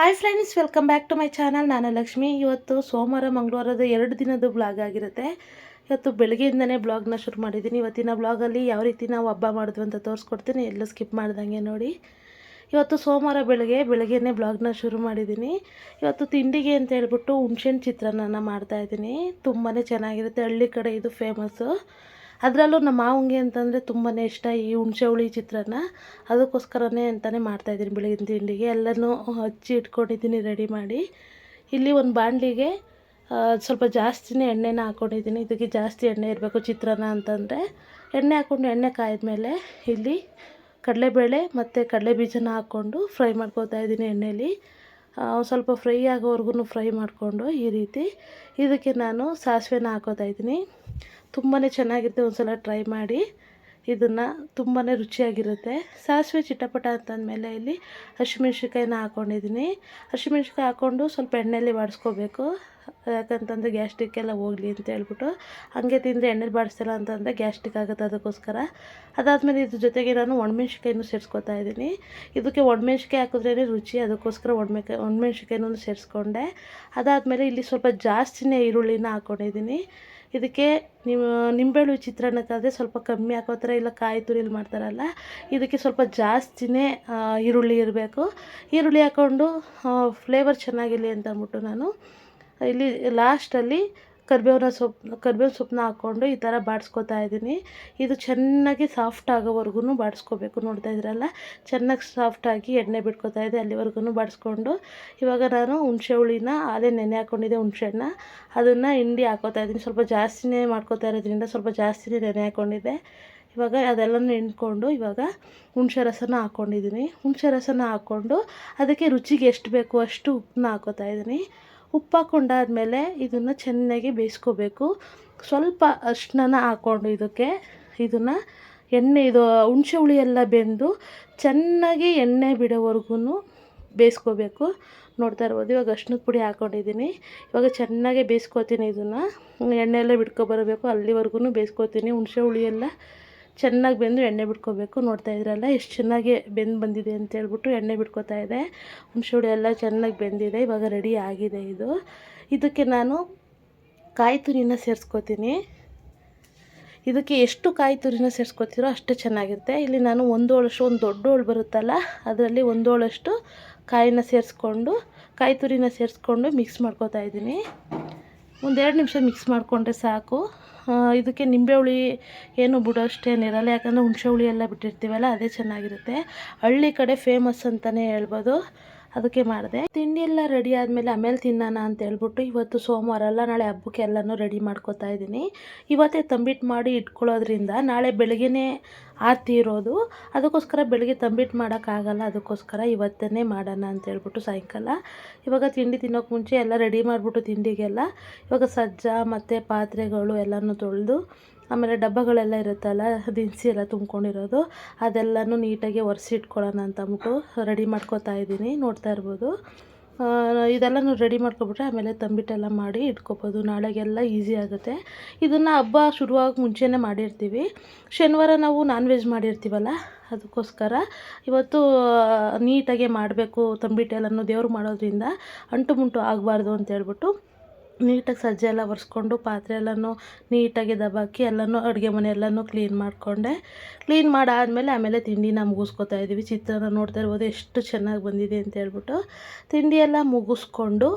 Hi friends welcome back to my channel ನಾನು ಲಕ್ಷ್ಮಿ. ಇವತ್ತು ಸೋಮವಾರ, ಮಂಗಳವಾರದ ಎರಡು ದಿನದ ಬ್ಲಾಗ್ ಆಗಿರುತ್ತೆ. ಇವತ್ತು ಬೆಳಗ್ಗೆಯಿಂದನೇ ಬ್ಲಾಗ್ನ ಶುರು ಮಾಡಿದ್ದೀನಿ. ಇವತ್ತಿನ ಬ್ಲಾಗಲ್ಲಿ ಯಾವ ರೀತಿ ನಾವು ಹಬ್ಬ ಮಾಡಿದ್ವಿ ಅಂತ ತೋರಿಸ್ಕೊಡ್ತೀನಿ. ಎಲ್ಲ ಸ್ಕಿಪ್ ಮಾಡ್ದಂಗೆ ನೋಡಿ. ಇವತ್ತು ಸೋಮವಾರ ಬೆಳಗ್ಗೆ, ಬೆಳಗ್ಗೆನೇ ಬ್ಲಾಗ್ನ ಶುರು ಮಾಡಿದ್ದೀನಿ. ಇವತ್ತು ತಿಂಡಿಗೆ ಅಂತ ಹೇಳ್ಬಿಟ್ಟು ಹುಣ್ಸೆಹಣ್ಣು ಚಿತ್ರಾನ್ನ ಮಾಡ್ತಾಯಿದ್ದೀನಿ ತುಂಬಾ ಚೆನ್ನಾಗಿರುತ್ತೆ. ಹಳ್ಳಿ ಕಡೆ ಇದು ಫೇಮಸ್ಸು ಅದರಲ್ಲೂ ನಮ್ಮ ಮಾವಂಗೆ ಅಂತಂದರೆ ತುಂಬಾ ಇಷ್ಟ ಈ ಹುಣಸೆ ಹುಳಿ ಚಿತ್ರಾನ್ನ. ಅದಕ್ಕೋಸ್ಕರನೇ ಅಂತಲೇ ಮಾಡ್ತಾಯಿದ್ದೀನಿ ಬೆಳಗಿನ ತಿಂಡಿಗೆ. ಎಲ್ಲನೂ ಹಚ್ಚಿ ಇಟ್ಕೊಂಡಿದ್ದೀನಿ ರೆಡಿ ಮಾಡಿ. ಇಲ್ಲಿ ಒಂದು ಬಾಣಲಿಗೆ ಸ್ವಲ್ಪ ಜಾಸ್ತಿನೇ ಎಣ್ಣೆನ ಹಾಕ್ಕೊಂಡಿದ್ದೀನಿ ಇದಕ್ಕೆ ಜಾಸ್ತಿ ಎಣ್ಣೆ ಇರಬೇಕು ಚಿತ್ರಾನ್ನ ಅಂತಂದರೆ. ಎಣ್ಣೆ ಹಾಕ್ಕೊಂಡು ಎಣ್ಣೆ ಕಾಯ್ದ್ಮೇಲೆ ಇಲ್ಲಿ ಕಡಲೆಬೇಳೆ ಮತ್ತು ಕಡಲೆ ಬೀಜನ ಹಾಕ್ಕೊಂಡು ಫ್ರೈ ಮಾಡ್ಕೋತಾ ಇದ್ದೀನಿ ಎಣ್ಣೆಯಲ್ಲಿ ಸ್ವಲ್ಪ ಫ್ರೈ ಆಗೋವರೆಗೂ ಫ್ರೈ ಮಾಡಿಕೊಂಡು ಈ ರೀತಿ. ಇದಕ್ಕೆ ನಾನು ಸಾಸಿವೆನ ಹಾಕೋತಾ ಇದ್ದೀನಿ. ತುಂಬಾ ಚೆನ್ನಾಗಿರುತ್ತೆ ಒಂದು ಸಲ ಟ್ರೈ ಮಾಡಿ. ಇದನ್ನು ತುಂಬಾ ರುಚಿಯಾಗಿರುತ್ತೆ. ಸಾಸಿವೆ ಚಿಟಪಟ ಅಂತಂದಮೇಲೆ ಇಲ್ಲಿ ಹಸಿಮೆಣ್ಸಿಕಾಯಿನ ಹಾಕ್ಕೊಂಡಿದ್ದೀನಿ ಹಸಿಮೆಣ್ಸಿಕಾಯಿ ಹಾಕ್ಕೊಂಡು ಸ್ವಲ್ಪ ಎಣ್ಣೆಯಲ್ಲಿ ಬಾಡಿಸ್ಕೋಬೇಕು. ಯಾಕಂತಂದರೆ ಗ್ಯಾಸ್ಟ್ರಿಕ್ ಎಲ್ಲ ಹೋಗಲಿ ಅಂತ ಹೇಳ್ಬಿಟ್ಟು. ಹಾಗೆ ತಿಂದರೆ ಎಣ್ಣೆಲಿ ಬಾಡಿಸ್ತಿಲ್ಲ ಅಂತಂದರೆ ಗ್ಯಾಸ್ಟ್ರಿಕ್ ಆಗುತ್ತೆ ಅದಕ್ಕೋಸ್ಕರ. ಅದಾದಮೇಲೆ ಇದ್ರ ಜೊತೆಗೆ ನಾನು ಒಣಮೆಣ್ಸಿಕಾಯಿನೂ ಸೇರಿಸ್ಕೊತಾ ಇದ್ದೀನಿ. ಇದಕ್ಕೆ ಒಣಮೆಣ್ಸಿಕಾಯಿ ಹಾಕಿದ್ರೇ ರುಚಿ, ಅದಕ್ಕೋಸ್ಕರ ಒಣಮೆಕಾಯಿ ಒಣಮೆಣ್ಸಿಕಾಯಿನೂ ಸೇರಿಸ್ಕೊಂಡೆ. ಅದಾದಮೇಲೆ ಇಲ್ಲಿ ಸ್ವಲ್ಪ ಜಾಸ್ತಿನೇ ಈರುಳ್ಳಿನ ಹಾಕ್ಕೊಂಡಿದ್ದೀನಿ ಇದಕ್ಕೆ ನೀವು ನಿಂಬೆಹಣ್ಣು ಚಿತ್ರಾನ್ನಕ್ಕಾದರೆ ಸ್ವಲ್ಪ ಕಮ್ಮಿ ಹಾಕೋತಾರೆ ಇಲ್ಲ ಕಾಯಿ ತುರಿಲಿ ಮಾಡ್ತಾರಲ್ಲ, ಇದಕ್ಕೆ ಸ್ವಲ್ಪ ಜಾಸ್ತಿನೇ ಈರುಳ್ಳಿ ಇರಬೇಕು. ಈರುಳ್ಳಿ ಹಾಕ್ಕೊಂಡು ಫ್ಲೇವರ್ ಚೆನ್ನಾಗಿರಲಿ ಅಂತ ಅಂದ್ಬಿಟ್ಟು ನಾನು, ಇಲ್ಲಿ ಲಾಸ್ಟಲ್ಲಿ ಕರಿಬೇವಿನ ಸೊಪ್ಪು ಕರಿಬೇವಿನ ಸೊಪ್ಪನ್ನ ಹಾಕ್ಕೊಂಡು ಈ ಥರ ಬಾಡಿಸ್ಕೊತಾ ಇದ್ದೀನಿ. ಇದು ಚೆನ್ನಾಗಿ ಸಾಫ್ಟ್ ಆಗೋವರೆಗೂ ಬಾಡಿಸ್ಕೋಬೇಕು. ನೋಡ್ತಾ ಇದ್ರಲ್ಲ ಚೆನ್ನಾಗಿ ಸಾಫ್ಟಾಗಿ ಎಣ್ಣೆ ಬಿಟ್ಕೊತಾ ಇದೆ ಅಲ್ಲಿವರೆಗೂ ಬಾಡಿಸ್ಕೊಂಡು. ಇವಾಗ ನಾನು ಹುಣಸೆ ಹುಳಿನ, ಅದೇ ನೆನೆ ಹಾಕ್ಕೊಂಡಿದ್ದೆ ಹುಣಸೆಹಣ್ಣ ಅದನ್ನು ಹಿಂಡಿ ಹಾಕೋತಾ ಇದ್ದೀನಿ. ಸ್ವಲ್ಪ ಜಾಸ್ತಿನೇ ಮಾಡ್ಕೋತಾ ಇರೋದ್ರಿಂದ ಸ್ವಲ್ಪ ಜಾಸ್ತಿನೇ ನೆನೆ ಹಾಕ್ಕೊಂಡಿದ್ದೆ ಇವಾಗ ಅದೆಲ್ಲನೂ ಹಿಂಡ್ಕೊಂಡು ಇವಾಗ ಹುಣಸೆ ರಸನ ಹಾಕ್ಕೊಂಡಿದ್ದೀನಿ ಹುಣಸೆ ರಸನ ಹಾಕ್ಕೊಂಡು ಅದಕ್ಕೆ ರುಚಿಗೆ ಎಷ್ಟು ಬೇಕು ಅಷ್ಟು ಉಪ್ಪನ್ನ ಹಾಕೋತಾ ಇದ್ದೀನಿ. ಉಪ್ಪು ಹಾಕ್ಕೊಂಡಾದ್ಮೇಲೆ ಇದನ್ನು ಚೆನ್ನಾಗಿ ಬೇಯಿಸ್ಕೋಬೇಕು. ಸ್ವಲ್ಪ ಅರ್ಶಿನ ಹಾಕ್ಕೊಂಡು ಇದಕ್ಕೆ ಇದನ್ನು ಎಣ್ಣೆ, ಇದು ಹುಣ್ಸೆ ಹುಳಿ ಎಲ್ಲ ಬೆಂದು ಚೆನ್ನಾಗಿ ಎಣ್ಣೆ ಬಿಡೋವರೆಗೂ ಬೇಯಿಸ್ಕೋಬೇಕು. ನೋಡ್ತಾ ಇರ್ಬೋದು, ಇವಾಗ ಅರ್ಶಿನದ ಪುಡಿ ಹಾಕ್ಕೊಂಡಿದ್ದೀನಿ ಇವಾಗ ಚೆನ್ನಾಗಿ ಬೇಯಿಸ್ಕೋತೀನಿ ಇದನ್ನು. ಎಣ್ಣೆ ಎಲ್ಲ ಬಿಟ್ಕೊಬರಬೇಕು ಅಲ್ಲಿವರೆಗೂ ಬೇಯಿಸ್ಕೋತೀನಿ. ಹುಣಸೆ ಹುಳಿ ಎಲ್ಲ ಚೆನ್ನಾಗಿ ಬೆಂದು ಎಣ್ಣೆ ಬಿಟ್ಕೋಬೇಕು. ನೋಡ್ತಾ ಇದ್ರಲ್ಲ ಎಷ್ಟು ಚೆನ್ನಾಗಿ ಬೆಂದು ಬಂದಿದೆ ಅಂತ ಹೇಳ್ಬಿಟ್ಟು ಎಣ್ಣೆ ಬಿಟ್ಕೋತಾ ಇದೆ. ಹುಣಸೆ ಎಲ್ಲ ಚೆನ್ನಾಗಿ ಬೆಂದಿದೆ, ಇವಾಗ ರೆಡಿ ಆಗಿದೆ ಇದು. ಇದಕ್ಕೆ ನಾನು ಕಾಯಿ ತುರಿನ ಸೇರಿಸ್ಕೋತೀನಿ. ಇದಕ್ಕೆ ಎಷ್ಟು ಕಾಯಿ ತುರಿನ ಸೇರಿಸ್ಕೊತೀರೋ ಅಷ್ಟು ಚೆನ್ನಾಗಿರುತ್ತೆ. ಇಲ್ಲಿ ನಾನು ಒಂದೋಳಷ್ಟು, ಒಂದು ದೊಡ್ಡ ಹೋಳು ಬರುತ್ತಲ್ಲ, ಅದರಲ್ಲಿ ಒಂದೋಳಷ್ಟು ಕಾಯಿನ ಸೇರಿಸ್ಕೊಂಡು, ಕಾಯಿ ತುರಿನ ಸೇರಿಸ್ಕೊಂಡು ಮಿಕ್ಸ್ ಮಾಡ್ಕೋತಾ ಇದ್ದೀನಿ. ಒಂದೆರಡು ನಿಮಿಷ ಮಿಕ್ಸ್ ಮಾಡಿಕೊಂಡ್ರೆ ಸಾಕು. ಇದಕ್ಕೆ ನಿಂಬೆ ಹುಳಿ ಏನು ಬಿಡೋಷ್ಟೇನಿರಲ್ಲ ಯಾಕಂದರೆ ಹುಣಸೆ ಹುಳಿ ಎಲ್ಲ ಬಿಟ್ಟಿರ್ತೀವಲ್ಲ, ಅದೇ ಚೆನ್ನಾಗಿರುತ್ತೆ. ಹಳ್ಳಿ ಕಡೆ ಫೇಮಸ್ ಅಂತಲೇ ಹೇಳ್ಬೋದು. ಅದಕ್ಕೆ ಮಾಡಿದೆ. ತಿಂಡಿ ಎಲ್ಲ ರೆಡಿ ಆದಮೇಲೆ ಆಮೇಲೆ ತಿನ್ನೋಣ ಅಂತ ಹೇಳ್ಬಿಟ್ಟು ಇವತ್ತು ಸೋಮವಾರ ಅಲ್ಲ, ನಾಳೆ ಹಬ್ಬಕ್ಕೆ ಎಲ್ಲನೂ ರೆಡಿ ಮಾಡ್ಕೊತಾ ಇದ್ದೀನಿ. ಇವತ್ತೇ ತಂಬಿಟ್ಟು ಮಾಡಿ ಇಟ್ಕೊಳ್ಳೋದ್ರಿಂದ ನಾಳೆ ಬೆಳಗ್ಗೆನೇ ಆರತಿ ಇರೋದು ಅದಕ್ಕೋಸ್ಕರ ಬೆಳಗ್ಗೆ ತಂಬಿಟ್ಟು ಮಾಡೋಕ್ಕಾಗಲ್ಲ. ಅದಕ್ಕೋಸ್ಕರ ಇವತ್ತನ್ನೇ ಮಾಡೋಣ ಅಂತ ಹೇಳ್ಬಿಟ್ಟು ಸಾಯಂಕಾಲ. ಇವಾಗ ತಿಂಡಿ ತಿನ್ನೋಕೆ ಮುಂಚೆ ಎಲ್ಲ ರೆಡಿ ಮಾಡಿಬಿಟ್ಟು ತಿಂಡಿಗೆಲ್ಲ. ಇವಾಗ ಸಜ್ಜ ಮತ್ತು ಪಾತ್ರೆಗಳು ಎಲ್ಲನೂ ತೊಳೆದು, ಆಮೇಲೆ ಡಬ್ಬಗಳೆಲ್ಲ ಇರುತ್ತಲ್ಲ, ದಿನಸಿ ಎಲ್ಲ ತುಂಬ್ಕೊಂಡಿರೋದು. ಅದೆಲ್ಲನೂ ನೀಟಾಗಿ ಒರೆಸಿ ಇಟ್ಕೊಳ್ಳೋಣ ಅಂತ ಅಂದ್ಬಿಟ್ಟು ರೆಡಿ ಮಾಡ್ಕೋತಾ ಇದ್ದೀನಿ. ನೋಡ್ತಾ ಇರ್ಬೋದು. ಇದೆಲ್ಲನೂ ರೆಡಿ ಮಾಡ್ಕೊಬಿಟ್ರೆ ಆಮೇಲೆ ತಂಬಿಟ್ಟೆಲ್ಲ ಮಾಡಿ ಇಟ್ಕೊಬೋದು. ನಾಳೆಗೆಲ್ಲ ಈಸಿ ಆಗುತ್ತೆ. ಇದನ್ನು ಹಬ್ಬ ಶುರುವಾಗ ಮುಂಚೆನೇ ಮಾಡಿರ್ತೀವಿ. ಶನಿವಾರ ನಾವು ನಾನ್ ವೆಜ್ ಮಾಡಿರ್ತೀವಲ್ಲ, ಅದಕ್ಕೋಸ್ಕರ ಇವತ್ತು ನೀಟಾಗೆ ಮಾಡಬೇಕು ತಂಬಿಟ್ಟೆಲ್ಲನೂ ದೇವ್ರು ಮಾಡೋದ್ರಿಂದ. ಅಂಟು ಮುಂಟು ಆಗಬಾರ್ದು ಅಂತ ಹೇಳ್ಬಿಟ್ಟು ನೀಟಾಗಿ ಸಜ್ಜೆ ಎಲ್ಲ ಒರೆಸ್ಕೊಂಡು ಪಾತ್ರೆ ಎಲ್ಲನೂ ನೀಟಾಗಿ ದಬಾಕಿ, ಎಲ್ಲನೂ ಅಡುಗೆ ಮನೆ ಎಲ್ಲನೂ ಕ್ಲೀನ್ ಮಾಡಿಕೊಂಡೆ. ಕ್ಲೀನ್ ಮಾಡಾದಮೇಲೆ ಆಮೇಲೆ ತಿಂಡಿನ ಮುಗಿಸ್ಕೊತಾ ಇದ್ದೀವಿ. ಚಿತ್ರಾನ್ನ ನೋಡ್ತಾ ಇರ್ಬೋದು, ಎಷ್ಟು ಚೆನ್ನಾಗಿ ಬಂದಿದೆ ಅಂತ ಹೇಳ್ಬಿಟ್ಟು ತಿಂಡಿ ಎಲ್ಲ ಮುಗಿಸ್ಕೊಂಡು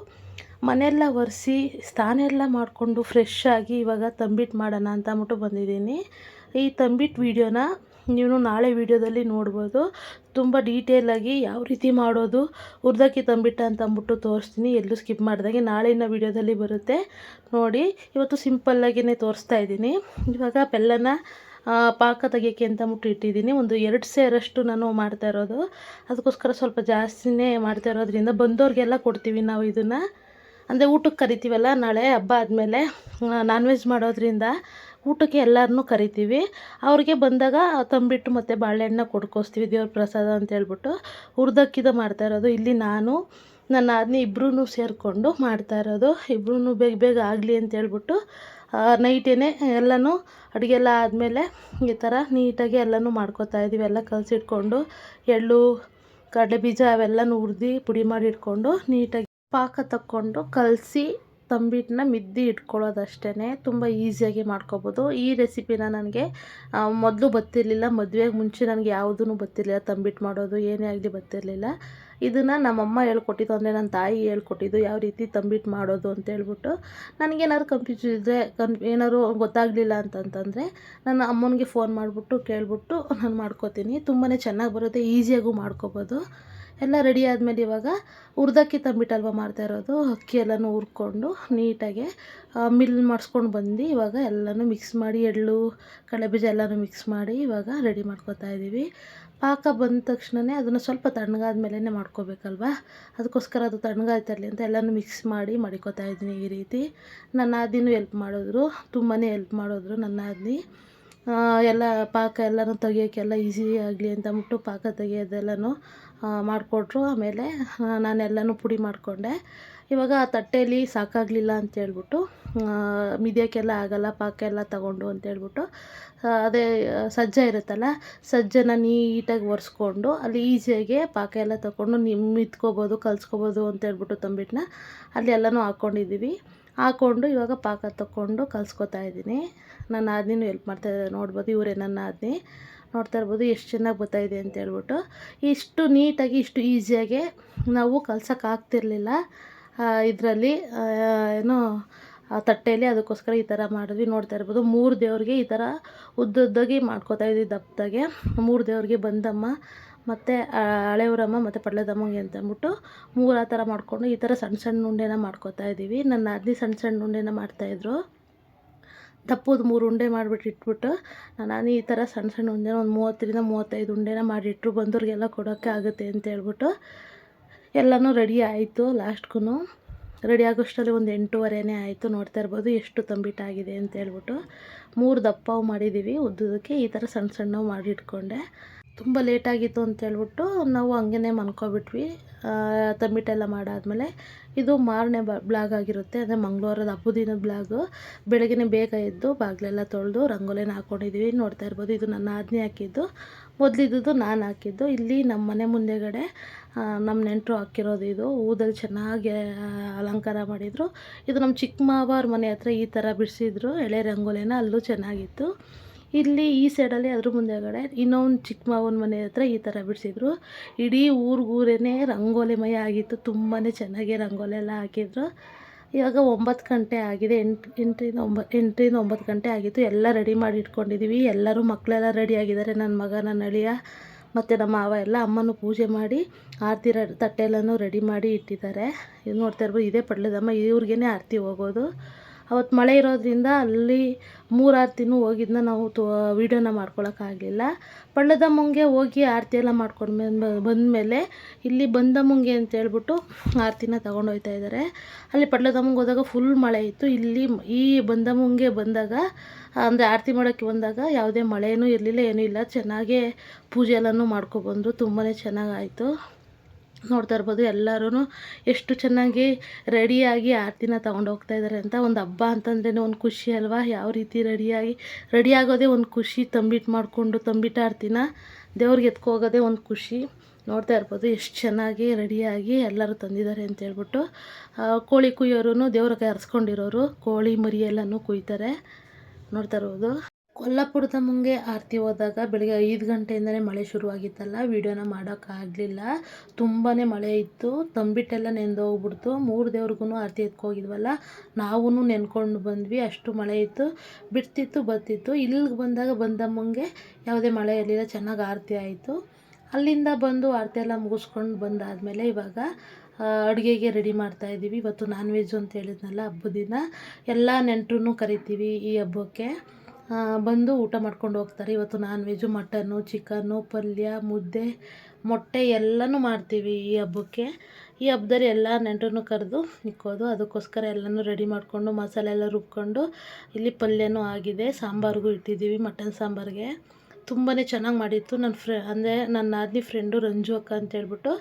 ಮನೆಯೆಲ್ಲ ಒರೆಸಿ, ಸ್ನಾನ ಎಲ್ಲ ಮಾಡಿಕೊಂಡು ಫ್ರೆಶ್ ಆಗಿ ಇವಾಗ ತಂಬಿಟ್ಟು ಮಾಡೋಣ ಅಂತ ಅಂದ್ಬಿಟ್ಟು ಬಂದಿದ್ದೀನಿ. ಈ ತಂಬಿಟ್ಟು ವೀಡಿಯೋನ ನೀವು ನಾಳೆ ವೀಡಿಯೋದಲ್ಲಿ ನೋಡ್ಬೋದು. ತುಂಬ ಡೀಟೇಲಾಗಿ ಯಾವ ರೀತಿ ಮಾಡೋದು, ಉರ್ದಕ್ಕಿ ತಂಬಿಟ್ಟ ಅಂತ ಅಂದ್ಬಿಟ್ಟು ತೋರಿಸ್ತೀನಿ. ಎಲ್ಲೂ ಸ್ಕಿಪ್ ಮಾಡಿದಾಗೆ ನಾಳಿನ ವೀಡಿಯೋದಲ್ಲಿ ಬರುತ್ತೆ. ನೋಡಿ, ಇವತ್ತು ಸಿಂಪಲ್ಲಾಗಿಯೇ ತೋರಿಸ್ತಾ ಇದ್ದೀನಿ. ಇವಾಗ ಬೆಲ್ಲನ ಪಾಕ ತೆಗಿಯೋಕ್ಕೆ ಅಂತ ಅಂದ್ಬಿಟ್ಟು ಇಟ್ಟಿದ್ದೀನಿ. ಒಂದು ಎರಡು ಸೇರಷ್ಟು ನಾನು ಮಾಡ್ತಾ ಇರೋದು. ಅದಕ್ಕೋಸ್ಕರ ಸ್ವಲ್ಪ ಜಾಸ್ತಿನೇ ಮಾಡ್ತಾ ಇರೋದ್ರಿಂದ ಬಂದವ್ರಿಗೆಲ್ಲ ಕೊಡ್ತೀವಿ ನಾವು ಇದನ್ನು. ಅಂದರೆ ಊಟಕ್ಕೆ ಕರಿತೀವಲ್ಲ, ನಾಳೆ ಹಬ್ಬ ಆದಮೇಲೆ ನಾನ್ ವೆಜ್ ಮಾಡೋದ್ರಿಂದ ಊಟಕ್ಕೆ ಎಲ್ಲರನ್ನೂ ಕರಿತೀವಿ. ಅವ್ರಿಗೆ ಬಂದಾಗ ತಂಬಿಟ್ಟು ಮತ್ತು ಬಾಳೆಹಣ್ಣ ಕೊಡ್ಕೋಸ್ತೀವಿ, ದೇವ್ರ ಪ್ರಸಾದ ಅಂತ ಹೇಳ್ಬಿಟ್ಟು ಹುರ್ದಕ್ಕಿದ ಮಾಡ್ತಾ ಇರೋದು. ಇಲ್ಲಿ ನಾನು, ನನ್ನ ಆದ್ನಿ ಇಬ್ಬರೂ ಸೇರಿಕೊಂಡು ಮಾಡ್ತಾ ಇರೋದು. ಇಬ್ಬರೂ ಬೇಗ ಬೇಗ ಆಗಲಿ ಅಂತ ಹೇಳ್ಬಿಟ್ಟು ನೈಟೇನೆ ಎಲ್ಲನೂ ಅಡುಗೆ ಎಲ್ಲ ಆದಮೇಲೆ ಈ ಥರ ನೀಟಾಗಿ ಎಲ್ಲನೂ ಮಾಡ್ಕೊತಾ ಇದ್ದೀವಿ. ಎಲ್ಲ ಕಲಸಿಟ್ಕೊಂಡು ಎಳ್ಳು, ಕಡಲೆ ಬೀಜ ಅವೆಲ್ಲನೂ ಹುರಿದು ಪುಡಿ ಮಾಡಿ ಇಟ್ಕೊಂಡು ನೀಟಾಗಿ ಪಾಕ ತಕ್ಕೊಂಡು ಕಲಸಿ ತಂಬಿಟ್ಟನ್ನ ಮಿದ್ದಿ ಇಟ್ಕೊಳ್ಳೋದಷ್ಟೇ ತುಂಬ ಈಸಿಯಾಗಿ ಮಾಡ್ಕೊಬೋದು. ಈ ರೆಸಿಪಿನ ನನಗೆ ಮೊದಲು ಬತ್ತಿರಲಿಲ್ಲ ಮದುವೆಗೆ ಮುಂಚೆ ನನಗೆ ಯಾವುದೂ ಬತ್ತಿರಲಿಲ್ಲ ತಂಬಿಟ್ಟು ಮಾಡೋದು ಏನೇ ಆಗಲಿ ಬತ್ತಿರಲಿಲ್ಲ ಇದನ್ನು ನಮ್ಮಮ್ಮ ಹೇಳ್ಕೊಟ್ಟಿದ್ದು, ಅಂದರೆ ನನ್ನ ತಾಯಿ ಹೇಳ್ಕೊಟ್ಟಿದ್ದು ಯಾವ ರೀತಿ ತಂಬಿಟ್ಟು ಮಾಡೋದು ಅಂತ ಹೇಳ್ಬಿಟ್ಟು ನನಗೇನಾದ್ರು ಕನ್ಫ್ಯೂಸ್ ಇದ್ದರೆ ಕನ್, ಏನಾದ್ರು ಗೊತ್ತಾಗಲಿಲ್ಲ ಅಂತಂತಂದರೆ ನನ್ನ ಅಮ್ಮನಿಗೆ ಫೋನ್ ಮಾಡಿಬಿಟ್ಟು ಕೇಳಿಬಿಟ್ಟು ನಾನು ಮಾಡ್ಕೋತೀನಿ. ತುಂಬಾ ಚೆನ್ನಾಗಿ ಬರುತ್ತೆ, ಈಸಿಯಾಗೂ ಮಾಡ್ಕೊಬೋದು. ಎಲ್ಲ ರೆಡಿ ಆದಮೇಲೆ ಇವಾಗ ಹುರ್ದಕ್ಕಿ ತಂಬಿಟ್ಟಲ್ವ ಮಾಡ್ತಾ ಇರೋದು. ಅಕ್ಕಿ ಎಲ್ಲನೂ ಹುರ್ಕೊಂಡು ನೀಟಾಗಿ ಮಿಲ್ ಮಾಡಿಸ್ಕೊಂಡು ಬಂದು ಇವಾಗ ಎಲ್ಲನೂ ಮಿಕ್ಸ್ ಮಾಡಿ, ಎಳ್ಳು, ಕಡಲೆಬೀಜ ಎಲ್ಲನೂ ಮಿಕ್ಸ್ ಮಾಡಿ ಇವಾಗ ರೆಡಿ ಮಾಡ್ಕೊತಾ ಇದ್ದೀವಿ. ಪಾಕ ಬಂದ ತಕ್ಷಣವೇ ಅದನ್ನು ಸ್ವಲ್ಪ ತಣ್ಣಗಾದ ಮೇಲೇ ಮಾಡ್ಕೋಬೇಕಲ್ವ? ಅದಕ್ಕೋಸ್ಕರ ಅದು ತಣ್ಣಗಾಯ್ತಲ್ಲಿ ಅಂತ ಎಲ್ಲನೂ ಮಿಕ್ಸ್ ಮಾಡಿ ಮಡಿಕೋತಾ ಇದ್ದೀನಿ ಈ ರೀತಿ. ನನ್ನ ಆದಿನೂ ಎಲ್ಪ್ ಮಾಡಿದ್ರು ತುಂಬಾ ಎಲ್ಪ್ ಮಾಡಿದ್ರು ನನ್ನ ನಾದಿನಿ ಎಲ್ಲ ಪಾಕ ಎಲ್ಲನೂ ತೆಗಿಯೋಕ್ಕೆಲ್ಲ ಈಸಿ ಆಗಲಿ ಅಂತ ಅಂದ್ಬಿಟ್ಟು ಪಾಕ ತೆಗಿಯೋದೆಲ್ಲನೂ ಮಾಡಿಕೊಟ್ರು. ಆಮೇಲೆ ನಾನೆಲ್ಲನೂ ಪುಡಿ ಮಾಡಿಕೊಂಡೆ. ಇವಾಗ ಆ ತಟ್ಟೆಯಲ್ಲಿ ಸಾಕಾಗಲಿಲ್ಲ ಅಂತೇಳ್ಬಿಟ್ಟು ಮಿದಿಯೋಕ್ಕೆಲ್ಲ ಆಗೋಲ್ಲ ಪಾಕ ಎಲ್ಲ ತಗೊಂಡು ಅಂತೇಳ್ಬಿಟ್ಟು ಅದೇ ಸಜ್ಜೆ ಇರುತ್ತಲ್ಲ, ಸಜ್ಜನ ನೀಟಾಗಿ ಒರೆಸ್ಕೊಂಡು ಅಲ್ಲಿ ಈಸಿಯಾಗಿ ಪಾಕ ಎಲ್ಲ ತಗೊಂಡು ನಿಮ್ಮ ಮಿತ್ಕೋಬೋದು ಕಲ್ಸ್ಕೊಬೋದು ಅಂತೇಳ್ಬಿಟ್ಟು ತಂಬಿಟ್ಟನ್ನ ಅಲ್ಲಿ ಎಲ್ಲನೂ ಹಾಕ್ಕೊಂಡಿದ್ದೀವಿ ಹಾಕ್ಕೊಂಡು ಇವಾಗ ಪಾಕ ತಕ್ಕೊಂಡು ಕಲಿಸ್ಕೊತಾ ಇದ್ದೀನಿ. ನನ್ನ ಆದ್ನಿನೂ ಹೆಲ್ಪ್ ಮಾಡ್ತಾಯಿದ್ದಾರೆ ನೋಡ್ಬೋದು ಇವರೇ ನನ್ನ ಆದ್ನಿ ನೋಡ್ತಾ ಇರ್ಬೋದು ಎಷ್ಟು ಚೆನ್ನಾಗಿ ಬರ್ತಾಯಿದೆ ಅಂತ ಹೇಳ್ಬಿಟ್ಟು. ಇಷ್ಟು ನೀಟಾಗಿ, ಇಷ್ಟು ಈಸಿಯಾಗಿ ನಾವು ಕಲ್ಸೋಕ್ಕಾಗ್ತಿರ್ಲಿಲ್ಲ ಇದರಲ್ಲಿ ಏನು ತಟ್ಟೆಯಲ್ಲಿ ಅದಕ್ಕೋಸ್ಕರ ಈ ಥರ ಮಾಡಿದ್ವಿ. ನೋಡ್ತಾ ಇರ್ಬೋದು ಮೂರು ದೇವ್ರಿಗೆ ಈ ಥರ ಉದ್ದುದ್ದಾಗಿ ಮಾಡ್ಕೋತಾ ಇದ್ವಿ ದಪ್ಪದಾಗೆ ಮೂರು ದೇವ್ರಿಗೆ ಬಂದಮ್ಮ ಮತ್ತು ಹಳೆಯವರಮ್ಮ ಮತ್ತು ಪಡ್ಲದಮ್ಮಂಗೆ ಅಂತ ಅಂದ್ಬಿಟ್ಟು ಮೂರು ಆ ಥರ ಮಾಡಿಕೊಂಡು ಈ ಥರ ಸಣ್ಣ ಸಣ್ಣ ಉಂಡೆನ ಮಾಡ್ಕೋತಾ ಇದ್ದೀವಿ. ನನ್ನ ಅಜ್ಜಿ ಸಣ್ಣ ಸಣ್ಣ ಉಂಡೆನ ಮಾಡ್ತಾಯಿದ್ರು ದಪ್ಪದ ಮೂರು ಉಂಡೆ ಮಾಡಿಬಿಟ್ಟು ಇಟ್ಬಿಟ್ಟು ನಾನು ಈ ಥರ ಸಣ್ಣ ಸಣ್ಣ ಉಂಡೆನ ಒಂದು ಮೂವತ್ತರಿಂದ ಮೂವತ್ತೈದು ಉಂಡೆನ ಮಾಡಿಟ್ಟರು ಬಂದವ್ರಿಗೆಲ್ಲ ಕೊಡೋಕ್ಕೆ ಆಗುತ್ತೆ ಅಂತ ಹೇಳ್ಬಿಟ್ಟು ಎಲ್ಲನೂ ರೆಡಿ ಆಯಿತು ಲಾಸ್ಟ್ಗೂ ರೆಡಿ ಆಗೋಷ್ಟರಲ್ಲಿ ಒಂದು ಎಂಟೂವರೆನೇ ಆಯಿತು. ನೋಡ್ತಾ ಇರ್ಬೋದು ಎಷ್ಟು ತಂಬಿಟ್ಟಾಗಿದೆ ಅಂತ ಹೇಳ್ಬಿಟ್ಟು ಮೂರು ದಪ್ಪವು ಮಾಡಿದ್ದೀವಿ. ಉದ್ದದಕ್ಕೆ ಈ ಥರ ಸಣ್ಣ ಸಣ್ಣವು ಮಾಡಿ ಇಟ್ಕೊಂಡೆ ತುಂಬ ಲೇಟಾಗಿತ್ತು ಅಂತೇಳ್ಬಿಟ್ಟು ನಾವು ಹಂಗೇ ಮನ್ಕೊಬಿಟ್ವಿ ತಂಬಿಟ್ಟೆಲ್ಲ ಮಾಡಾದಮೇಲೆ ಇದು ಮಾರನೇ ಬ್ಲಾಗ್ ಆಗಿರುತ್ತೆ. ಅಂದರೆ ಮಂಗಳವಾರದ ಹಬ್ಬದ ದಿನದ ಬ್ಲಾಗು ಬೆಳಗ್ಗೆ ಬೇಗ ಎದ್ದು ಬಾಗಿಲೆಲ್ಲ ತೊಳೆದು ರಂಗೋಲಿನ ಹಾಕ್ಕೊಂಡಿದ್ದೀವಿ ನೋಡ್ತಾ ಇರ್ಬೋದು ಇದು ನನ್ನ ಆಜ್ಞೆ ಹಾಕಿದ್ದು. ಮೊದಲಿದ್ದು ನಾನು ಹಾಕಿದ್ದು. ಇಲ್ಲಿ ನಮ್ಮ ಮನೆ ಮುಂದೆಗಡೆ ನಮ್ಮ ನೆಂಟರು ಹಾಕಿರೋದು ಇದು. ಊದಲ್ಲಿ ಚೆನ್ನಾಗಿ ಅಲಂಕಾರ ಮಾಡಿದರು. ಇದು ನಮ್ಮ ಚಿಕ್ಕ ಮಾವಾರ ಮನೆ ಹತ್ರ ಈ ಥರ ಬಿಡಿಸಿದ್ರು. ಎಳೆ ರಂಗೋಲಿನ ಅಲ್ಲೂ ಚೆನ್ನಾಗಿತ್ತು. ಇಲ್ಲಿ ಈ ಸೈಡಲ್ಲಿ ಅದ್ರ ಮುಂದೆಗಡೆ ಇನ್ನೊಂದು ಚಿಕ್ಕ ಮಾವನ ಮನೆ ಹತ್ರ ಈ ಥರ ಬಿಡಿಸಿದ್ರು. ಇಡೀ ಊರಿಗೂರೇ ರಂಗೋಲಿಮಯ ಆಗಿತ್ತು ತುಂಬಾ ಚೆನ್ನಾಗಿ ರಂಗೋಲಿ ಎಲ್ಲ ಹಾಕಿದ್ರು. ಇವಾಗ ಒಂಬತ್ತು ಗಂಟೆ ಆಗಿದೆ, ಎಂಟು ಎಂಟರಿಂದ ಒಂಬತ್ತು ಎಂಟರಿಂದ ಒಂಬತ್ತು ಗಂಟೆ ಆಗಿತ್ತು. ಎಲ್ಲ ರೆಡಿ ಮಾಡಿ ಇಟ್ಕೊಂಡಿದ್ದೀವಿ ಎಲ್ಲರೂ ಮಕ್ಕಳೆಲ್ಲ ರೆಡಿ ಆಗಿದ್ದಾರೆ. ನನ್ನ ಮಗ ನನ್ನ ಅಳಿಯ ಮತ್ತು ನಮ್ಮ ಮಾವ ಎಲ್ಲ ಅಮ್ಮನೂ ಪೂಜೆ ಮಾಡಿ ಆರತಿ ತಟ್ಟೆಲ್ಲನೂ ರೆಡಿ ಮಾಡಿ ಇಟ್ಟಿದ್ದಾರೆ. ಇದು ನೋಡ್ತಾ ಇರ್ಬೋದು, ಇದೇ ಪಡ್ಲದಮ್ಮ. ಇವ್ರಿಗೇ ಆರತಿ ಹೋಗೋದು. ಅವತ್ತು ಮಳೆ ಇರೋದ್ರಿಂದ ಅಲ್ಲಿ ಮೂರು ಆರತಿನೂ ಹೋಗಿದ್ದನ್ನ ನಾವು ತೋ, ವೀಡಿಯೋನ ಮಾಡ್ಕೊಳಕ್ಕಾಗಲಿಲ್ಲ. ಪಳ್ಳದಮ್ಮಂಗೆ ಹೋಗಿ ಆರತಿ ಎಲ್ಲ ಮಾಡ್ಕೊಂಡು ಬಂದಮೇಲೆ ಇಲ್ಲಿ ಬಂದ ಅಂತ ಹೇಳ್ಬಿಟ್ಟು ಆರತಿನ ಹೋಗ್ತಾ ಇದ್ದಾರೆ ಅಲ್ಲಿ ಪಡ್ಲದಮ್ಮಂಗೆ ಹೋದಾಗ ಫುಲ್ ಮಳೆ ಇತ್ತು. ಇಲ್ಲಿ ಈ ಬಂದಮ್ಮಂಗೆ ಬಂದಾಗ, ಅಂದರೆ ಆರತಿ ಮಾಡೋಕ್ಕೆ ಬಂದಾಗ ಯಾವುದೇ ಮಳೆಯೂ ಇರಲಿಲ್ಲ, ಏನೂ ಇಲ್ಲ. ಚೆನ್ನಾಗೇ ಪೂಜೆ ಎಲ್ಲನೂ ಮಾಡ್ಕೊಬಂದರು ತುಂಬಾ ಚೆನ್ನಾಗಾಯಿತು. ನೋಡ್ತಾ ಇರ್ಬೋದು. ಎಲ್ಲರೂ ಎಷ್ಟು ಚೆನ್ನಾಗಿ ರೆಡಿಯಾಗಿ ಆರತಿನ ತೊಗೊಂಡು ಹೋಗ್ತಾ ಇದ್ದಾರೆ ಅಂತ ಒಂದು ಹಬ್ಬ ಅಂತಂದ್ರೇ ಒಂದು ಖುಷಿ ಅಲ್ವಾ? ಯಾವ ರೀತಿ ರೆಡಿಯಾಗಿ ರೆಡಿ ಆಗೋದೇ ಒಂದು ಖುಷಿ ತಂಬಿಟ್ಟು ಮಾಡಿಕೊಂಡು ತಂಬಿಟ್ಟು ಆರತಿನ ದೇವ್ರಿಗೆ ಎತ್ಕೋಗೋದೇ ಒಂದು ಖುಷಿ. ನೋಡ್ತಾ ಇರ್ಬೋದು ಎಷ್ಟು ಚೆನ್ನಾಗಿ ರೆಡಿಯಾಗಿ ಎಲ್ಲರೂ ತಂದಿದ್ದಾರೆ ಅಂತ ಹೇಳ್ಬಿಟ್ಟು. ಕೋಳಿ ಕುಯ್ಯೋರು ದೇವ್ರಿಗೆ ಹರಿಸ್ಕೊಂಡಿರೋರು. ಕೋಳಿ ಮರಿ ಎಲ್ಲನೂ ಕುಯ್ತಾರೆ. ನೋಡ್ತಾ ಇರ್ಬೋದು. ಕೊಲ್ಲಾಪುರದ ಮುಂದೆ ಆರತಿ ಹೋದಾಗ ಬೆಳಗ್ಗೆ ಐದು ಗಂಟೆಯಿಂದಲೇ ಮಳೆ ಶುರುವಾಗಿತ್ತಲ್ಲ, ವೀಡಿಯೋನ ಮಾಡೋಕ್ಕಾಗಲಿಲ್ಲ. ತುಂಬಾ ಮಳೆ ಇತ್ತು. ತಂಬಿಟ್ಟೆಲ್ಲ ನೆಂದೋಗ್ಬಿಡ್ತು ಮೂರು ದೇವ್ರಿಗೂ ಆರತಿ ಎತ್ಕೋಗಿದ್ವಲ್ಲ ನಾವೂ ನೆನ್ಕೊಂಡು ಬಂದ್ವಿ. ಅಷ್ಟು ಮಳೆ ಇತ್ತು. ಬಿಡ್ತಿತ್ತು ಬರ್ತಿತ್ತು ಇಲ್ಲಿಗೆ ಬಂದಾಗ ಬಂದ ಮುಂಗೆ ಯಾವುದೇ ಮಳೆ ಇರಲಿಲ್ಲ. ಚೆನ್ನಾಗಿ ಆರತಿ ಆಯಿತು. ಅಲ್ಲಿಂದ ಬಂದು ಆರತಿ ಎಲ್ಲ ಮುಗಿಸ್ಕೊಂಡು ಬಂದಾದಮೇಲೆ ಇವಾಗ ಅಡುಗೆಗೆ ರೆಡಿ ಮಾಡ್ತಾ ಇದ್ದೀವಿ. ಇವತ್ತು ನಾನ್ ವೆಜ್ ಅಂತ ಹೇಳಿದ್ನಲ್ಲ, ಹಬ್ಬದ ದಿನ. ಎಲ್ಲ ನೆಂಟ್ರು ಕರಿತೀವಿ ಈ ಹಬ್ಬಕ್ಕೆ. ಬಂದು ಊಟ ಮಾಡ್ಕೊಂಡು ಹೋಗ್ತಾರೆ. ಇವತ್ತು ನಾನ್ ವೆಜ್ಜು ಮಟನ್ನು ಚಿಕನ್ನು ಪಲ್ಯ, ಮುದ್ದೆ, ಮೊಟ್ಟೆ ಎಲ್ಲನೂ ಮಾಡ್ತೀವಿ ಈ ಹಬ್ಬಕ್ಕೆ. ಈ ಹಬ್ಬದಲ್ಲಿ ಎಲ್ಲ ನೆಂಟರನ್ನು ಕರೆದು ಇಕ್ಕೋದು ಅದಕ್ಕೋಸ್ಕರ ಎಲ್ಲನೂ ರೆಡಿ ಮಾಡಿಕೊಂಡು ಮಸಾಲೆ ಎಲ್ಲ ರುಬ್ಕೊಂಡು ಇಲ್ಲಿ ಪಲ್ಯನೂ ಆಗಿದೆ. ಸಾಂಬಾರಿಗೂ ಇಟ್ಟಿದ್ದೀವಿ ಮಟನ್ ಸಾಂಬಾರಿಗೆ. ತುಂಬಾ ಚೆನ್ನಾಗಿ ಮಾಡಿತ್ತು. ನನ್ನ ಫ್ರೆ, ಅಂದರೆ ನನ್ನ ನಾದಿನಿ ಫ್ರೆಂಡು ರಂಜು ಅಕ್ಕ ಅಂತ ಹೇಳ್ಬಿಟ್ಟು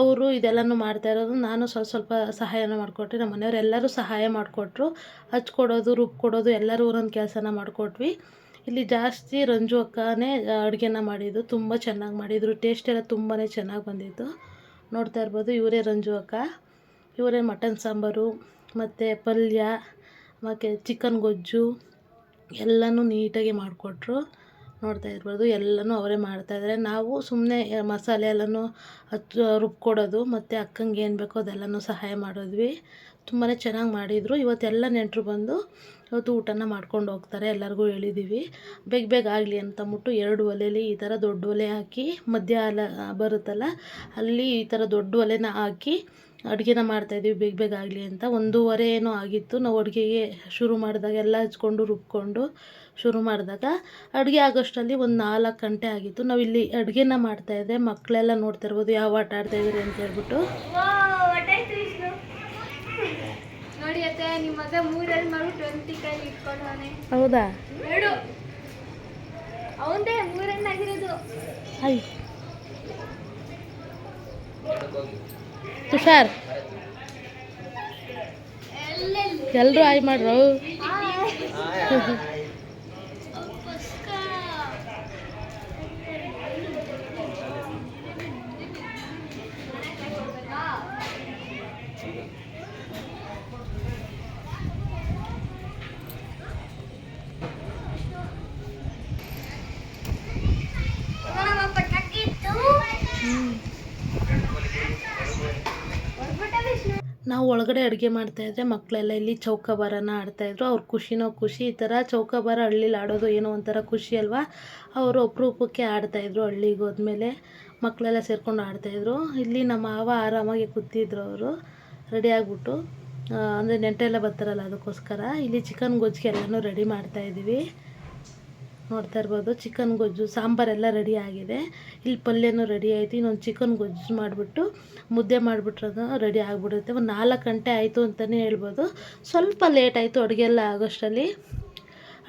ಅವರು ಇದೆಲ್ಲನೂ ಮಾಡ್ತಾ ಇರೋದು. ನಾನು ಸ್ವಲ್ಪ ಸ್ವಲ್ಪ ಸಹಾಯನ ಮಾಡಿಕೊಟ್ಟೆ ನಮ್ಮ ಮನೆಯವರೆಲ್ಲರೂ ಸಹಾಯ ಮಾಡಿಕೊಟ್ರು. ಹಚ್ಕೊಡೋದು ರುಬ್ಕೊಡೋದು ಎಲ್ಲರೂ ಒಂದೊಂದು ಕೆಲಸನ ಮಾಡಿಕೊಟ್ವಿ. ಇಲ್ಲಿ ಜಾಸ್ತಿ ರಂಜು ಅಕ್ಕನೇ ಅಡುಗೆನ ಮಾಡಿದ್ದು. ತುಂಬ ಚೆನ್ನಾಗಿ ಮಾಡಿದರು. ಟೇಸ್ಟ್ ಎಲ್ಲ ತುಂಬಾ ಚೆನ್ನಾಗಿ ಬಂದಿತ್ತು. ನೋಡ್ತಾ ಇರ್ಬೋದು, ಇವರೇ ರಂಜು ಅಕ್ಕ. ಇವರೇ ಮಟನ್ ಸಾಂಬಾರು, ಮತ್ತು ಪಲ್ಯ, ಮತ್ತು ಚಿಕನ್ ಗೊಜ್ಜು, ಎಲ್ಲನೂ ನೀಟಾಗಿ ಮಾಡಿಕೊಟ್ರು. ನೋಡ್ತಾ ಇರ್ಬೋದು ಎಲ್ಲನೂ ಅವರೇ ಮಾಡ್ತಾಯಿದ್ದಾರೆ ನಾವು ಸುಮ್ಮನೆ ಮಸಾಲೆ ಎಲ್ಲನೂ ಹಚ್ಚು ರುಬ್ಕೊಡೋದು, ಮತ್ತು ಅಕ್ಕಂಗೆ ಏನು ಬೇಕೋ ಅದೆಲ್ಲನೂ ಸಹಾಯ ಮಾಡಿದ್ವಿ. ತುಂಬಾ ಚೆನ್ನಾಗಿ ಮಾಡಿದರು. ಇವತ್ತೆಲ್ಲ ನೆಂಟರು ಬಂದು ಇವತ್ತು ಊಟನ ಮಾಡ್ಕೊಂಡು ಹೋಗ್ತಾರೆ, ಎಲ್ಲರಿಗೂ ಹೇಳಿದ್ದೀವಿ ಬೇಗ ಬೇಗ ಆಗಲಿ ಅಂತಂದ್ಬಿಟ್ಟು ಎರಡು ಒಲೆಯಲ್ಲಿ ಈ ಥರ ದೊಡ್ಡ ಒಲೆ ಹಾಕಿ, ಮಧ್ಯ ಅಲ ಬರುತ್ತಲ್ಲ, ಅಲ್ಲಿ ಈ ಥರ ದೊಡ್ಡ ಒಲೆನ ಹಾಕಿ ಅಡುಗೆನ ಮಾಡ್ತಾಯಿದ್ವಿ ಬೇಗ ಬೇಗ ಆಗಲಿ ಅಂತ. ಒಂದೂವರೆ ಏನೋ ಆಗಿತ್ತು. ನಾವು ಅಡುಗೆಗೆ ಶುರು ಮಾಡಿದಾಗ ಎಲ್ಲ ಹಚ್ಕೊಂಡು ರುಬ್ಕೊಂಡು ಶುರು ಮಾಡಿದಾಗ ಅಡುಗೆ ಆಗೋಷ್ಟರಲ್ಲಿ ಒಂದು ನಾಲ್ಕು ಗಂಟೆ ಆಗಿತ್ತು. ನಾವು ಇಲ್ಲಿ ಅಡುಗೆನ ಮಾಡ್ತಾಯಿದ್ದೆ ಮಕ್ಕಳೆಲ್ಲ ನೋಡ್ತಾ ಇರ್ಬೋದು ಯಾವ ಆಟ ಆಡ್ತಾಯಿದ್ದೀರಿ ಅಂತ ಹೇಳ್ಬಿಟ್ಟು. ಹೌದಾ? ಎರಡು ಅವಂದೇ ಮೂರನ್ನ ಆಗಿರೋದು ಹಾಯ್ ತುಷಾರ್. ಎಲ್ಲರೂ ಆಯ್ ಮಾಡ್ರು ನಮ್ಮ ಪಟಾಕಿ ಇತ್ತು ಹೊರ್ಬಿಟ್ಟ ವಿಷ್ಣು ನಾವು ಒಳಗಡೆ ಅಡುಗೆ ಮಾಡ್ತಾಯಿದ್ರೆ ಮಕ್ಕಳೆಲ್ಲ ಇಲ್ಲಿ ಚೌಕಾಬಾರನ ಆಡ್ತಾಯಿದ್ರು ಅವ್ರ ಖುಷಿನೋ ಖುಷಿ. ಈ ಥರ ಚೌಕಾಬಾರ ಹಳ್ಳಿಲಿ ಆಡೋದು ಏನೋ ಒಂಥರ ಖುಷಿ ಅಲ್ವಾ? ಅವರು ಅಪರೂಪಕ್ಕೆ ಆಡ್ತಾಯಿದ್ರು ಹಳ್ಳಿಗೆ ಹೋದ್ಮೇಲೆ. ಮಕ್ಕಳೆಲ್ಲ ಸೇರ್ಕೊಂಡು ಆಡ್ತಾಯಿದ್ರು ಇಲ್ಲಿ ನಮ್ಮ ಮಾವ ಆರಾಮಾಗಿ ಕೂತಿದ್ರು ಅವರು. ರೆಡಿ ಆಗಿಬಿಟ್ಟು. ಅಂದರೆ ನೆಂಟೆಲ್ಲ ಬರ್ತಾರಲ್ಲ ಅದಕ್ಕೋಸ್ಕರ. ಇಲ್ಲಿ ಚಿಕನ್ ಗೊಜ್ಜಿಗೆ ಎಲ್ಲನೂ ರೆಡಿ ಮಾಡ್ತಾಯಿದ್ದೀವಿ ನೋಡ್ತಾ ಇರ್ಬೋದು. ಚಿಕನ್ ಗೊಜ್ಜು ಸಾಂಬಾರೆಲ್ಲ ರೆಡಿ ಆಗಿದೆ. ಇಲ್ಲಿ ಪಲ್ಯನೂ ರೆಡಿ ಆಯಿತು. ಇನ್ನೊಂದು ಚಿಕನ್ ಗೊಜ್ಜು ಮಾಡಿಬಿಟ್ಟು ಮುದ್ದೆ ಮಾಡಿಬಿಟ್ರೆ ರೆಡಿ ಆಗಿಬಿಡುತ್ತೆ. ಒಂದು ನಾಲ್ಕು ಗಂಟೆ ಆಯಿತು ಅಂತಲೇ ಹೇಳ್ಬೋದು. ಸ್ವಲ್ಪ ಲೇಟ್ ಆಯಿತು ಅಡುಗೆ ಎಲ್ಲ ಆಗೋಷ್ಟರಲ್ಲಿ.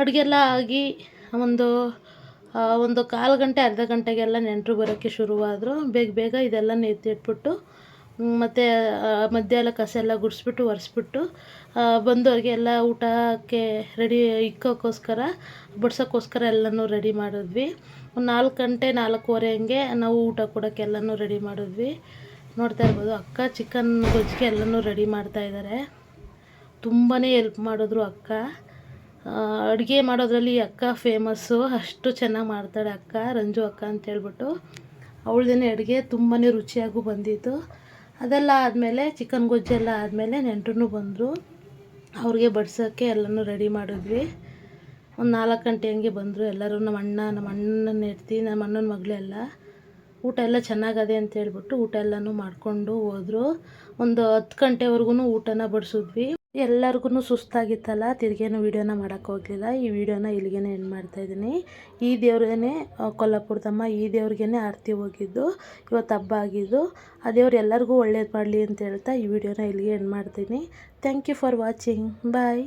ಅಡುಗೆ ಎಲ್ಲ ಆಗಿ ಒಂದು ಒಂದು ಕಾಲು ಗಂಟೆ, ಅರ್ಧ ಗಂಟೆಗೆಲ್ಲ ನೆಂಟರು ಬರೋಕ್ಕೆ ಶುರುವಾದರು. ಬೇಗ ಬೇಗ ಇದೆಲ್ಲ ಎತ್ತಿಟ್ಬಿಟ್ಟು ಮತ್ತು ಮಧ್ಯ ಎಲ್ಲ ಕಸ ಎಲ್ಲ ಗುಡಿಸ್ಬಿಟ್ಟು, ಒರೆಸ್ಬಿಟ್ಟು ಬಂದವ್ರಿಗೆ ಎಲ್ಲ ಊಟಕ್ಕೆ ರೆಡಿ ಇಕ್ಕೋಕ್ಕೋಸ್ಕರ, ಬಡ್ಸೋಕ್ಕೋಸ್ಕರ ಎಲ್ಲನೂ ರೆಡಿ ಮಾಡಿದ್ವಿ. ಒಂದು ನಾಲ್ಕು ಗಂಟೆ, ನಾಲ್ಕೂವರೆ ಹಂಗೆ ನಾವು ಊಟ ಕೊಡೋಕ್ಕೆ ಎಲ್ಲನೂ ರೆಡಿ ಮಾಡಿದ್ವಿ. ನೋಡ್ತಾ ಇರ್ಬೋದು, ಅಕ್ಕ, ಚಿಕನ್ ಗೊಜ್ಜಿಗೆ ಎಲ್ಲನೂ ರೆಡಿ ಮಾಡ್ತಾ ಇದ್ದಾರೆ ತುಂಬಾ ಹೆಲ್ಪ್ ಮಾಡಿದ್ರು ಅಕ್ಕ. ಅಡುಗೆ ಮಾಡೋದ್ರಲ್ಲಿ ಅಕ್ಕ ಫೇಮಸ್ಸು ಅಷ್ಟು ಚೆನ್ನಾಗಿ ಮಾಡ್ತಾಳೆ ಅಕ್ಕ, ರಂಜು ಅಕ್ಕ ಅಂತ ಹೇಳ್ಬಿಟ್ಟು. ಅವಳದೇನೆ ಅಡುಗೆ ತುಂಬಾ ರುಚಿಯಾಗೂ ಬಂದಿತ್ತು. ಅದೆಲ್ಲ ಆದಮೇಲೆ, ಚಿಕನ್ ಗೊಜ್ಜೆಲ್ಲ ಆದಮೇಲೆ ನೆಂಟರು ಬಂದರು. ಅವ್ರಿಗೆ ಬಡ್ಸೋಕ್ಕೆ ಎಲ್ಲನೂ ರೆಡಿ ಮಾಡಿದ್ವಿ. ಒಂದು ನಾಲ್ಕು ಗಂಟೆ ಹಂಗೆ ಬಂದರು ಎಲ್ಲರೂ ನಮ್ಮ ಅಣ್ಣ ನಮ್ಮ ಅಣ್ಣನ ಹೆಂಡ್ತಿ ನಮ್ಮ ಅಣ್ಣನ ಮಗಳೆಲ್ಲ. ಊಟ ಎಲ್ಲ ಚೆನ್ನಾಗದೆ ಅಂತ ಹೇಳ್ಬಿಟ್ಟು ಊಟ ಎಲ್ಲನೂ ಮಾಡಿಕೊಂಡು ಹೋದರು. ಒಂದು ಹತ್ತು ಗಂಟೆವರೆಗೂ ಊಟನ ಬಡಿಸಿದ್ವಿ. ಎಲ್ಲರಿಗೂ ಸುಸ್ತಾಗಿತ್ತಲ್ಲ ತಿರ್ಗೇನು ವೀಡಿಯೋನ ಹೋಗಲಿಲ್ಲ. ಈ ವಿಡಿಯೋನ ಇಲ್ಲಿಗೆ ಎಂಡ್ ಮಾಡ್ತಾಯಿದ್ದೀನಿ ಈ ದೇವ್ರೇನೆ ಕೊಲ್ಲಾಪುರದಮ್ಮ ಈ ದೇವ್ರಿಗೇ ಆರತಿ ಹೋಗಿದ್ದು, ಇವತ್ತು ಹಬ್ಬ ಆಗಿದ್ದು, ಆ ದೇವ್ರು ಎಲ್ಲರಿಗೂ ಒಳ್ಳೇದು ಮಾಡಲಿ ಅಂತ ಹೇಳ್ತಾ ಈ ವಿಡಿಯೋನ ಇಲ್ಲಿಗೆ ಎಂಡ್ ಮಾಡ್ತೀನಿ. Thank you for watching bye